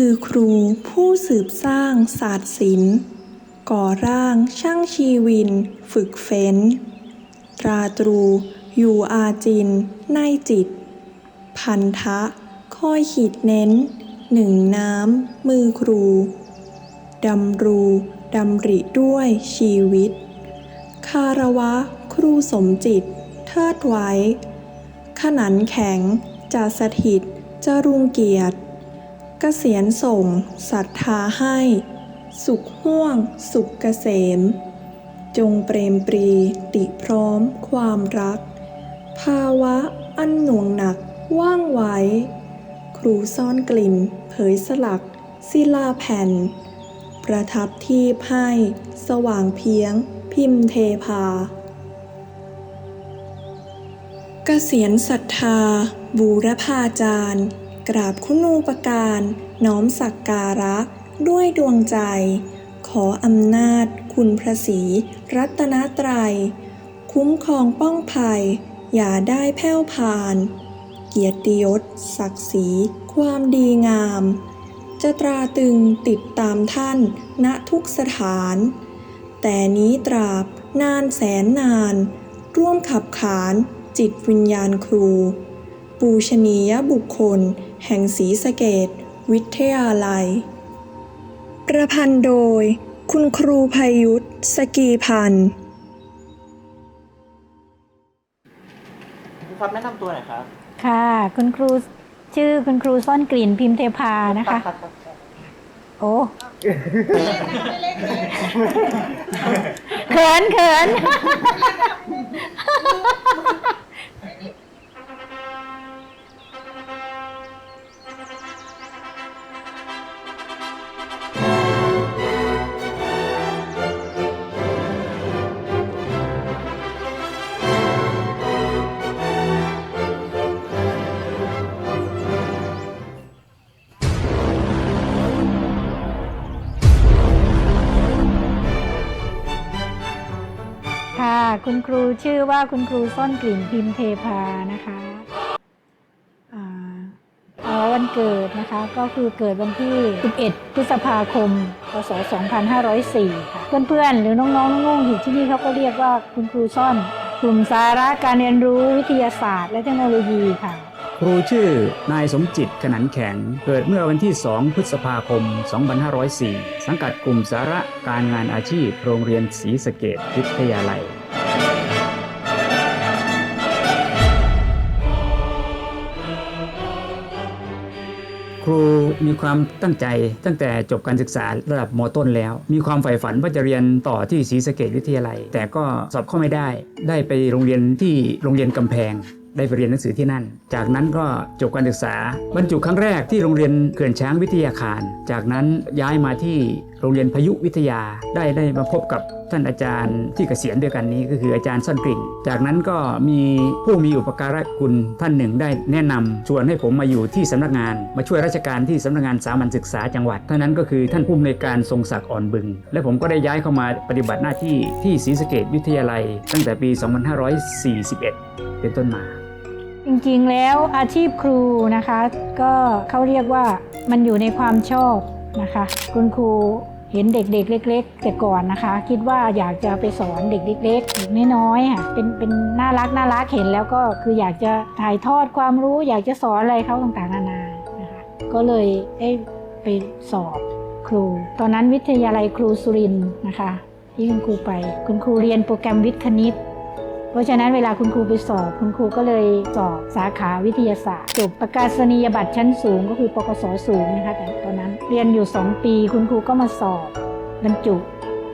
คือครูผู้สืบสร้างศาสตร์ศิลป์ ก่อร่างช่างชีวิน ฝึกเฟ้น ตราตรู อยู่อาจิน ในจิต พันธะคอยขีดเน้น หนึ่งน้ำ มือครู ดำรูดำริด้วยชีวิต คาระวะครูสมจิต เทิดไว้ ขนันแข็งจะสถิตจะรุงเกียรติ เกษียณส่งศรัทธาให้ สุขห่วง สุขเกษม จงเปรมปรีติพร้อมความรัก ภาวะอันหน่วงหนักว่างไว้ ครูซ่อนกลิ่น เผยสลัก ศิลาแผ่น ประทับที่ให้สว่างเพียง พิมพ์เทพาเกษียณศรัทธา บูรพาจารย์ กราบคุณูปการ น้อมสักการะ ด้วยดวงใจ ขออำนาจ คุณพระศรีรัตนตรัย คุ้มครองป้องภัย อย่าได้แผ่วพาน เกียรติยศ ศักดิ์ศรี ความดีงาม จะตราตึงติดตามท่าน ณทุกสถาน แต่นี้ตราบนานแสนนาน ร่วมขับขานจิตวิญญาณครู ปูชนียบุคคล แห่งศรีสะเกดวิทยาลัย ประพันธ์โดย คุณครูพายุทธสกีพันธ์ครูครับแนะนำตัวหน่อยครับ ค่ะ คุณครูชื่อคุณครูซ่อนกลิ่นพิมพ์เทพานะคะรับรับรับโอ้เขินเขิน คุณครูชื่อว่าคุณครูซ่อนกลิ่นพิมพ์เทพานะคะอ่าวันเกิดนะคะก็คือเกิดวันที่ 11 พฤษภาคม พศ 2504 ค่ะ เพื่อนๆ หรือน้องๆน้องอยู่ที่นี่เขาก็เรียกว่าคุณครูซ่อน กลุ่มสาระการเรียนรู้วิทยาศาสตร์และเทคโนโลยีค่ะ ครูชื่อนายสมจิตขนันแข็ง เกิดเมื่อวันที่ 2 พฤษภาคม 2504 สังกัดกลุ่มสาระการงานอาชีพ โรงเรียนศรีสะเกดวิทยาลัย ครูมีความตั้งใจตั้งแต่จบการศึกษาระดับมต้นแล้ว มีความใฝ่ฝันว่าจะเรียนต่อที่ศรีสะเกดวิทยาลัย แต่ก็สอบเข้าไม่ได้ ได้ไปโรงเรียนที่โรงเรียนกำแพงได้ไปเรียนหนังสือที่นั่น จากนั้นก็จบการศึกษา บรรจุครั้งแรกที่โรงเรียนเขื่อนช้างวิทยาคาร จากนั้นย้ายมาที่โรงเรียนพายุวิทยาได้ได้มาพบกับท่านอาจารย์ที่เกษียณด้วยกันนี้ก็คืออาจารย์ซ่อนกลิ่น จากนั้นก็มีผู้มีอุปการะคุณท่านหนึ่งได้แนะนำชวนให้ผมมาอยู่ที่สำนักงาน มาช่วยราชการที่สำนักงานสามัญศึกษาจังหวัดท่านนั้นก็คือท่านผู้อำนวยการทรงศักดิ์อ่อนบึง และผมก็ได้ย้ายเข้ามาปฏิบัติหน้าที่ที่ศรีสะเกดวิทยาลัย ตั้งแต่ปี 2541 เป็นต้นมา จริงๆแล้วอาชีพครูนะคะ ก็เขาเรียกว่ามันอยู่ในความชอบ นะคะ คุณครูเห็นเด็กๆ เล็ก ๆ แต่ก่อนนะคะ คิดว่าอยากจะไปสอนเด็กเล็กๆเด็กน้อยๆค่ะเป็นเป็นน่ารักน่ารักเห็นแล้วก็คืออยากจะถ่ายทอดความรู้ อยากจะสอนอะไรเขาต่างๆนานานะคะ ก็เลยได้ไปสอบครู ตอนนั้นวิทยาลัยครูสุรินนะคะที่คุณครูไป คุณครูเรียนโปรแกรมวิทย์คณิต ราะฉะนั้นเวลาคุณครูไปสอบ คุณครูก็เลยสอบสาขาวิทยาศาสตร์จบประกาศนียบัตรชั้นสูงก็คือปกศสูงนะคะแต่ตอนนั้นเรียนอยู่ 2 ปี คุณครูก็มาสอบบรรจุ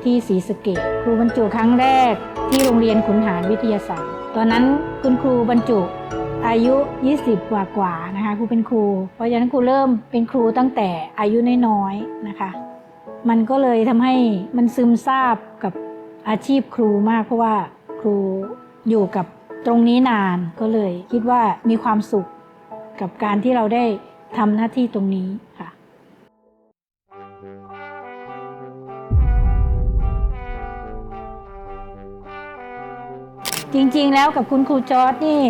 ที่ศรีสะเกดครูบรรจุครั้งแรกที่โรงเรียนขุนหารวิทยาศาสตร์ ตอนนั้นคุณครูบรรจุอายุ 20 กว่ากว่านะคะครูเป็นครู เพราะฉะนั้นครูเริ่มเป็นครูตั้งแต่อายุน้อยๆนะคะ มันก็เลยทำให้มันซึมซาบกับอาชีพครูมากเพราะว่าครู อยู่กับตรงนี้นานก็เลยคิดว่ามีความสุขกับการที่เราได้ทำหน้าที่ตรงนี้ค่ะ จริงๆแล้วกับคุณครูจอร์ดนี่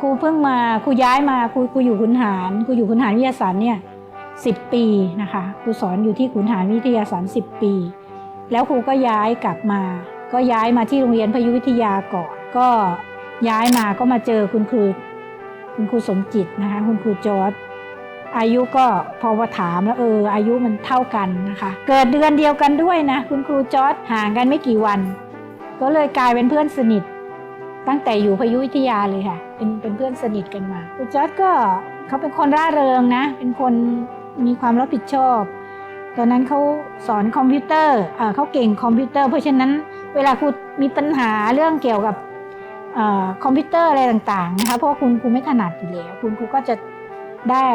ครูเพิ่งมาครูย้ายมาครูครูอยู่ขุนหารครูอยู่ขุนหารวิทยาศาสตร์เนี่ย10ปีนะคะครูสอนอยู่ที่ขุนหารวิทยาศาสตร์10ปี แล้วครูก็ย้ายกลับมา ก็ย้ายมาที่โรงเรียนพยุวิทยาก่อน ก็ย้ายมาก็มาเจอคุณครูคุณครูสมจิตนะคะคุณครูจอร์ดอายุก็พอว่าถามแล้วเอออายุมันเท่ากันนะคะ เกิดเดือนเดียวกันด้วยนะ คุณครูจอร์ดห่างกันไม่กี่วัน ก็เลยกลายเป็นเพื่อนสนิท ตั้งแต่อยู่พยุวิทยาเลยค่ะ เป็นเป็นเพื่อนสนิทกันมาครูจอร์ดก็เขาเป็นคนร่าเริงนะ เป็นคนมีความรับผิดชอบ ตอนนั้นเขาสอนคอมพิวเตอร์เขาเก่งคอมพิวเตอร์ เพราะฉะนั้น เวลาครูมีปัญหาเรื่องเกี่ยวกับอคอมพิวเตอร์อะไรต่างๆนะคะเพราะว่าคุณครูไม่ถนัดอยู่แล้วคุณครูก็จะได้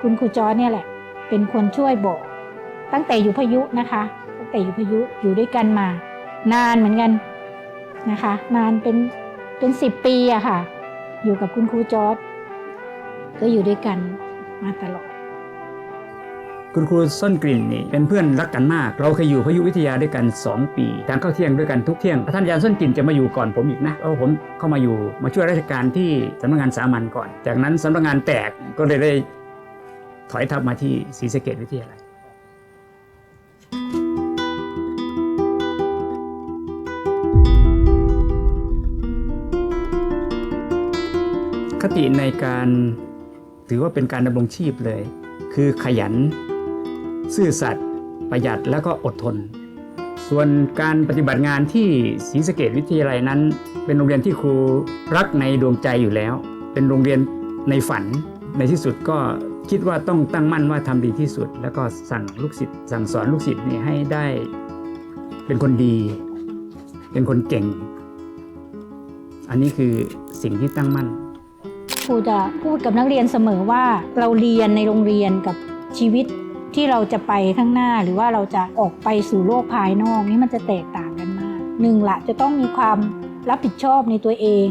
คุณครูจอร์เนี่ยแหละ เป็นคนช่วยบอก ตั้งแต่อยู่พายุนะคะ ตั้งแต่อยู่พายุอยู่ด้วยกันมา นานเหมือนกันนะคะ นานเป็นเป็นสิบปีอะค่ะ อยู่กับคุณครูจอร์ก็อยู่ด้วยกันมาตลอด คุณครูส้นกลิ่นนี่เป็นเพื่อนรักกันมาก เราเคยอยู่พายุวิทยาด้วยกัน 2 ปีทานข้าวเที่ยงด้วยกันทุกเที่ยงท่านอาจารย์ส้นกลิ่นจะมาอยู่ก่อนผมอีกนะเพราะผมเข้ามาอยู่มาช่วยราชการที่สำนักงานสามัญก่อน จากนั้นสำนักงานแตกก็เลยได้ถอยทัพมาที่ศรีสะเกดวิทยาลัยคติในการถือว่าเป็นการดำรงชีพเลย คือขยัน ซื่อสัตย์ประหยัดแล้วก็อดทน ส่วนการปฏิบัติงานที่ศรีสะเกดวิทยาลัยนั้น เป็นโรงเรียนที่ครูรักในดวงใจอยู่แล้ว เป็นโรงเรียนในฝันในที่สุดก็คิดว่าต้องตั้งมั่นว่าทำดีที่สุด แล้วก็สั่งลูกศิษย์สั่งสอนลูกศิษย์นี่ให้ได้เป็นคนดี เป็นคนเก่ง อันนี้คือสิ่งที่ตั้งมั่นครูจะพูดกับนักเรียนเสมอว่าเราเรียนในโรงเรียนกับชีวิต ที่เราจะไปข้างหน้าหรือว่าเราจะออกไปสู่โลกภายนอกนี่มันจะแตกต่างกันมากหนึ่งละจะต้องมีความรับผิดชอบในตัวเอง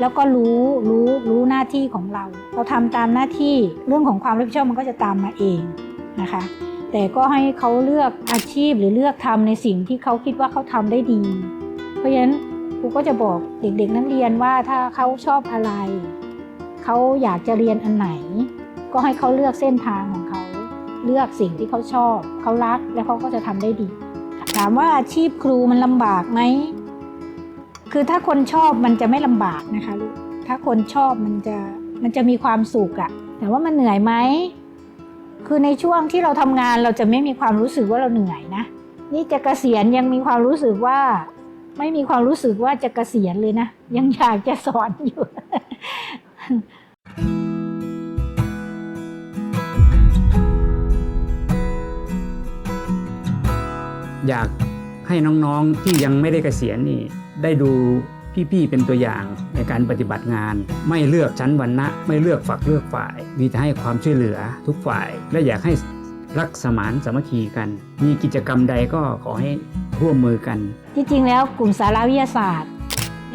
แล้วก็รู้รู้รู้หน้าที่ของเรา เราทำตามหน้าที่เรื่องของความรับผิดชอบมันก็จะตามมาเองนะคะ แต่ก็ให้เขาเลือกอาชีพหรือเลือกทำในสิ่งที่เขาคิดว่าเขาทำได้ดี เพราะฉะนั้นครูก็จะบอกเด็กๆนักเรียนว่าถ้าเขาชอบอะไร เขาอยากจะเรียนอันไหน ก็ให้เขาเลือกเส้นทางของ เลือกสิ่งที่เขาชอบเขารักแล้วเขาก็จะทำได้ดี ถามว่าอาชีพครูมันลำบากไหมคือถ้าคนชอบมันจะไม่ลำบากนะคะลูกถ้าคนชอบมันจะมันจะมีความสุขอะแต่ว่ามันเหนื่อยไหมคือในช่วงที่เราทำงานเราจะไม่มีความรู้สึกว่าเราเหนื่อยนะ นี่จะเกษียณยังมีความรู้สึกว่า ไม่มีความรู้สึกว่าจะเกษียณเลยนะ ยังอยากจะสอนอยู่ อยากให้น้องๆที่ยังไม่ได้เกษียณนี่ ได้ดูพี่ๆเป็นตัวอย่างในการปฏิบัติงาน ไม่เลือกชั้นวรรณะ ไม่เลือกฝักเลือกฝ่าย มีแต่ให้ความช่วยเหลือทุกฝ่าย และอยากให้รักสมานสามัคคีกัน มีกิจกรรมใดก็ขอให้ร่วมมือกัน ที่จริงแล้วกลุ่มสารวิทยาศาสตร์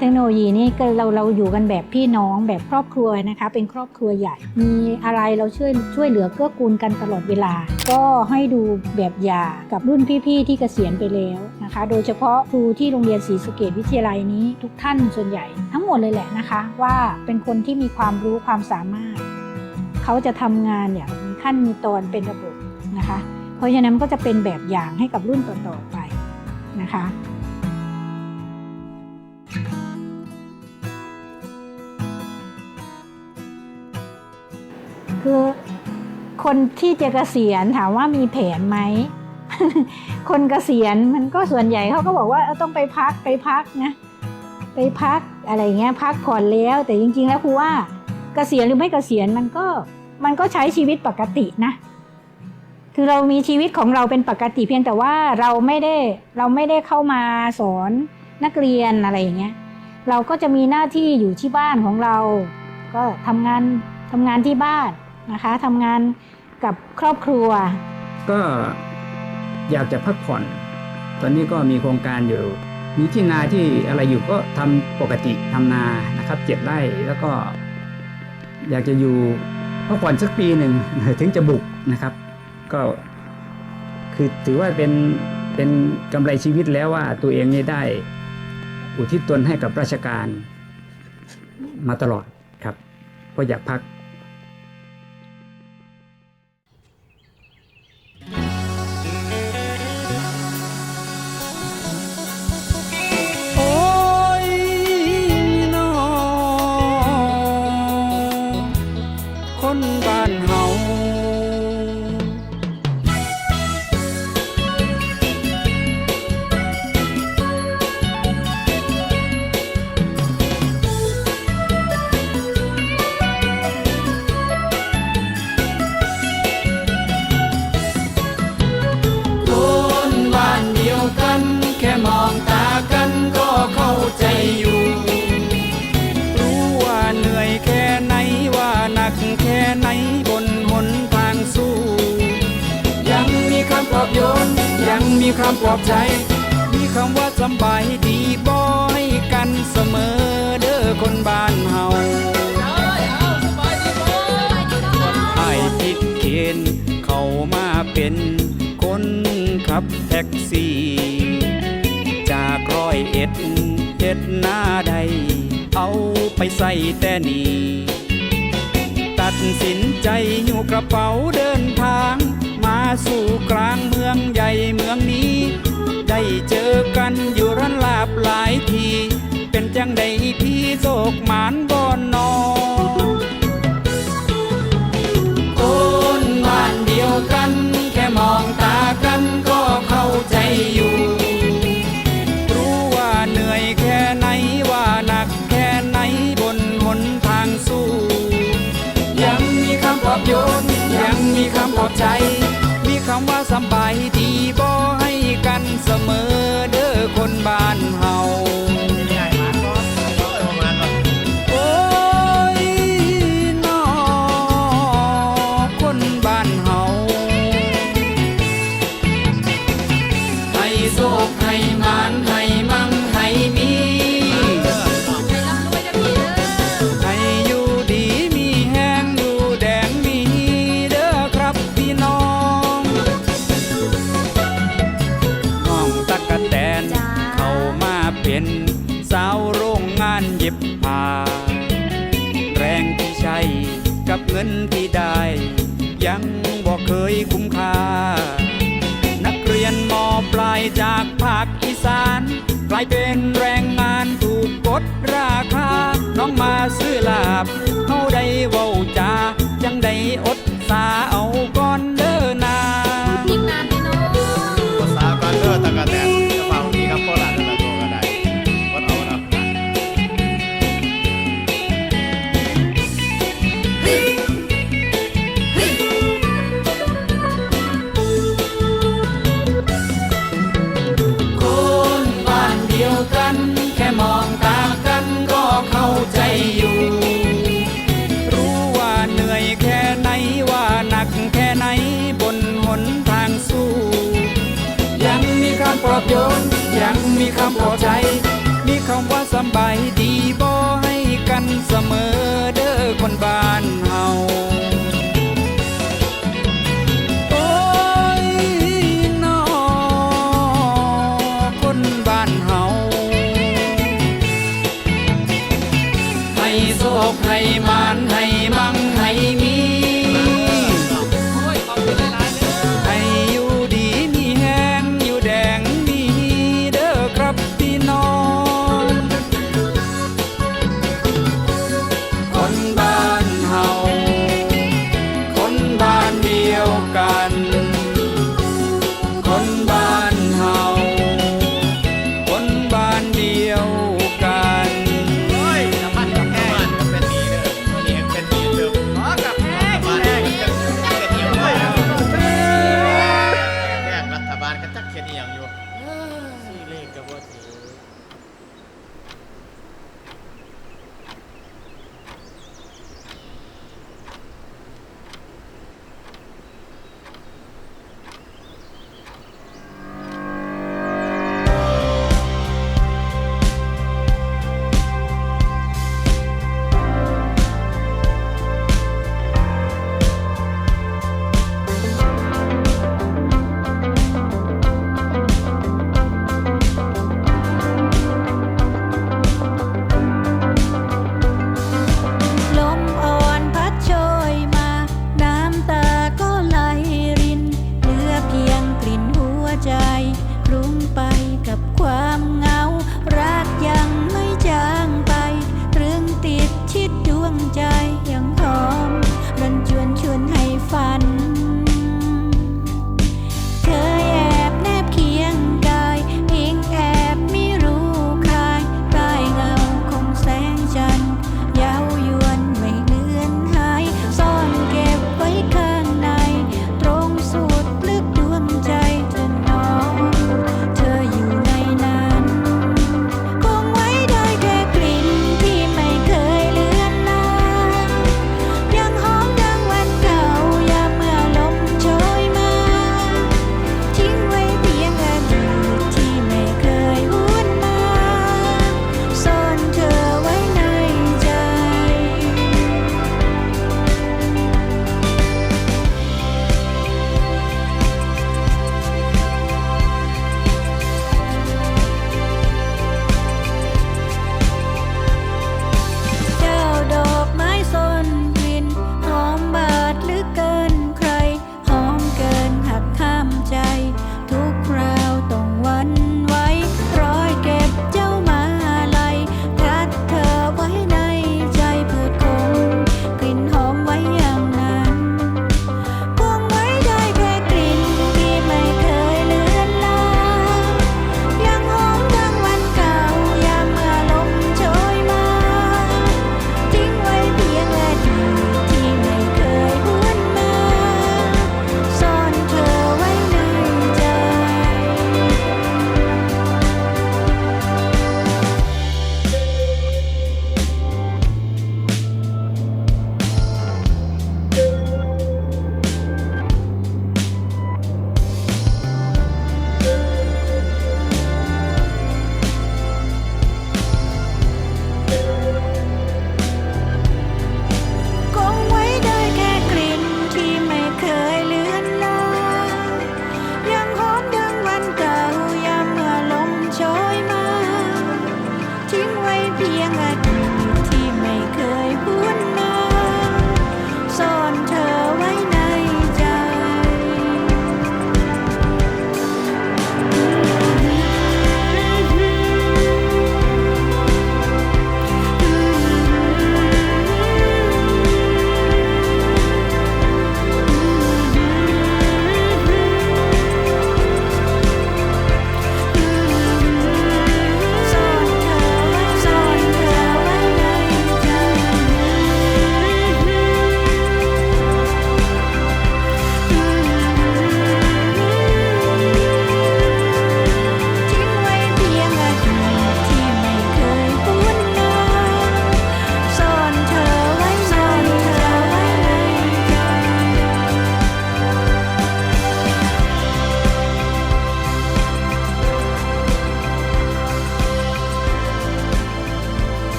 เทคโนโลยีนี่ก็เราเราอยู่กันแบบพี่น้องแบบครอบครัวนะคะ เป็นครอบครัวใหญ่ มีอะไรเราช่วยช่วยเหลือเกื้อกูลกันตลอดเวลา ก็ให้ดูแบบอย่างกับรุ่นพี่ๆที่เกษียณไปแล้วนะคะ โดยเฉพาะครูที่โรงเรียนศรีสะเกดวิทยาลัยนี้ทุกท่านส่วนใหญ่ ทั้งหมดเลยแหละนะคะ ว่าเป็นคนที่มีความรู้ความสามารถ เขาจะทำงานอย่างมีขั้นมีตอนเป็นระบบนะคะ เพราะฉะนั้นก็จะเป็นแบบอย่างให้กับรุ่นต่อๆไปนะคะ คือคนที่จะเกษียณถามว่ามีแผนไหม คนเกษียณมันก็ส่วนใหญ่เขาก็บอกว่าต้องไปพักไปพักนะ ไปพักอะไรเงี้ยพักผ่อนแล้ว แต่จริง ๆ แล้วครูว่าเกษียณหรือไม่เกษียณมันก็มันก็ใช้ชีวิตปกตินะ คือเรามีชีวิตของเราเป็นปกติเพียงแต่ว่าเราไม่ได้เราไม่ได้เข้ามาสอนนักเรียนอะไรอย่างเงี้ย เราก็จะมีหน้าที่อยู่ที่บ้านของเรา ก็ทำงานทำงานที่บ้าน นะคะทำงานกับครอบครัว ก็อยากจะพักผ่อน ตอนนี้ก็มีโครงการอยู่ มีที่นาที่อะไรอยู่ก็ทำปกติทำนานะครับเจ็ดไร่แล้วก็ อยากจะอยู่พักผ่อนสักปีหนึ่งถึงจะบุกนะครับ ก็คือถือว่าเป็นเป็นกำไรชีวิตแล้วว่าตัวเองนี่ได้ อุทิศตนให้กับราชการมาตลอดครับ ก็อยากพัก คนบ้านเฮา คำปลอบใจ มีคำว่าสบายดีบ่ให้กันเสมอเด้อคนบ้านเฮาไอ้ผิดเกณฑ์เข้ามาเป็นคนขับแท็กซี่ จากร้อยเอ็ดเอ็ดหน้าใด เอาไปใส่แต่นี่ตัดสินใจอยู่กระเป๋าเดินทาง มาสู่กลางเมืองใหญ่เมืองนี้ ได้เจอกันอยู่รันลาบหลายที เป็นจังใดพี่โศกหมานบอนนอคนบ้านเดียวกัน แค่มองตากันก็เข้าใจอยู่ รู้ว่าเหนื่อยแค่ไหนว่าหนักแค่ไหนบนหนทางสู้ ยังมีคำปลอบโยนยังมีคำปลอบใจำว่าสบายดีบ่ให้กันเสมอเด้อคนบ้านเฮา สารกลายเป็นแรงงานถูกกดราคา น้องมาซื้อลาบเขาได้เว้าจาจังได้อดสาเอาก่อน บโยนยังมีคำพอใจ มีคำว่าสบายดีบ่ให้กันเสมอเด้อคนบ้าน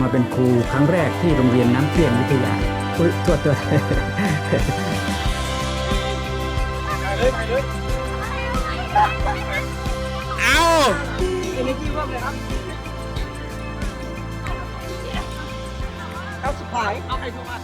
มาเป็นครูครั้งแรกที่โรงเรียนน้ำเตี้ยงวิทยาอุ้ยโทษตัวเอาเอาสุดท้ายเอาใครถูกมา